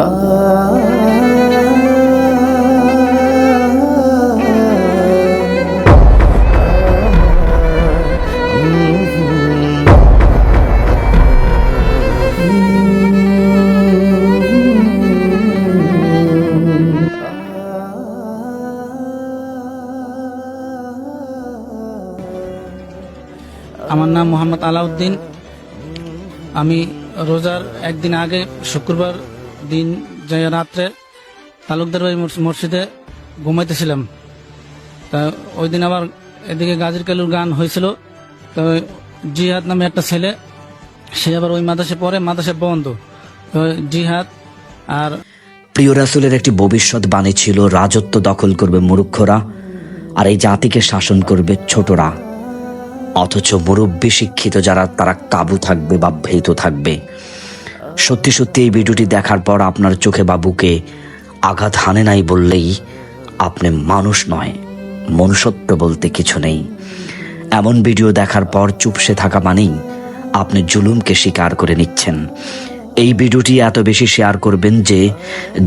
Ah. আমার নাম মোহাম্মদ আলাউদ্দিন। আমি রোজার একদিন আগে, শুক্রবার দিন যে রাত্রে তালুকদার বাড়ি মসজিদে ঘুমাইতেছিলাম। তা ওই দিন আবার এদিকে গাজীর কালুর গান হয়েছিল। তো জিহাদ নামে একটা ছেলে, সে আবার ওই মাদাসে পড়ে মাদাসে বন্ধ। তো জিহাদ আর প্রিয় রাসুলের একটি ভবিষ্যৎ বাণী ছিল, রাজত্ব দখল করবে মূর্খরা, আর এই জাতিকে শাসন করবে ছোটরা। অথচ মুরব্বী শিক্ষিত যারা, তারা কাবু থাকবে বা ভীত থাকবে। সত্যি সত্যি এই ভিডিওটি দেখার পর আপনার চোখে বাবুকে আঘাত হানে নাই বললেই আপনি মানুষ নয়, মনুষ্যত্ব বলতে কিছু নেই। এমন ভিডিও দেখার পর চুপসে থাকা মানেই আপনি জুলুমকে স্বীকার করে নিচ্ছেন। এই ভিডিওটি এত বেশি শেয়ার করবেন যে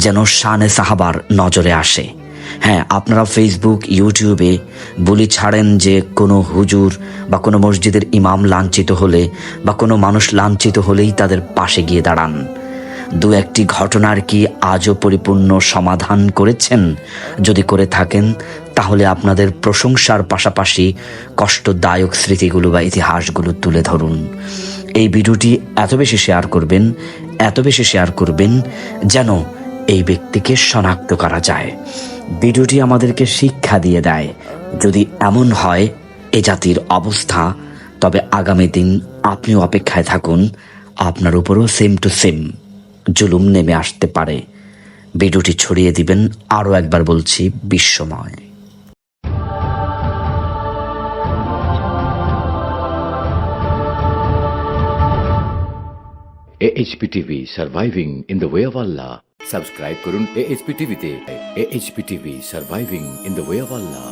যেন শানে সাহাবার নজরে আসে। হ্যাঁ আপনারা ফেসবুক ইউটিউবে বলি ছাড়েন যে কোনো হুজুর বা কোনো মসজিদের ইমাম লাঞ্ছিত হলে বা কোনো মানুষ লাঞ্ছিত হলেই তাদের পাশে গিয়ে দাঁড়ান। দু একটি ঘটনার কি আজও পরিপূর্ণ সমাধান করেছেন? যদি করে থাকেন, তাহলে আপনাদের প্রশংসার পাশাপাশি কষ্টদায়ক স্মৃতিগুলো বা ইতিহাসগুলো তুলে ধরুন। এই ভিডিওটি এত বেশি শেয়ার করবেন, এত বেশি শেয়ার করবেন যেন এই ব্যক্তিকে শনাক্ত করা যায়। ভিডিওটি আমাদেরকে শিক্ষা দিয়ে দেয়। যদি এমন হয় এ জাতির অবস্থা, তবে আগামী দিন আপনিও অপেক্ষায় থাকুন, আপনার উপরও সেম টু সেম জুলুম নেমে আসতে পারে। ভিডিওটি ছড়িয়ে দিবেন আরও একবার বলছি বিশ্বময় AHP TV surviving in the way. Subscribe করুন AHP টিভিতে। AHP TV surviving in the way of Allah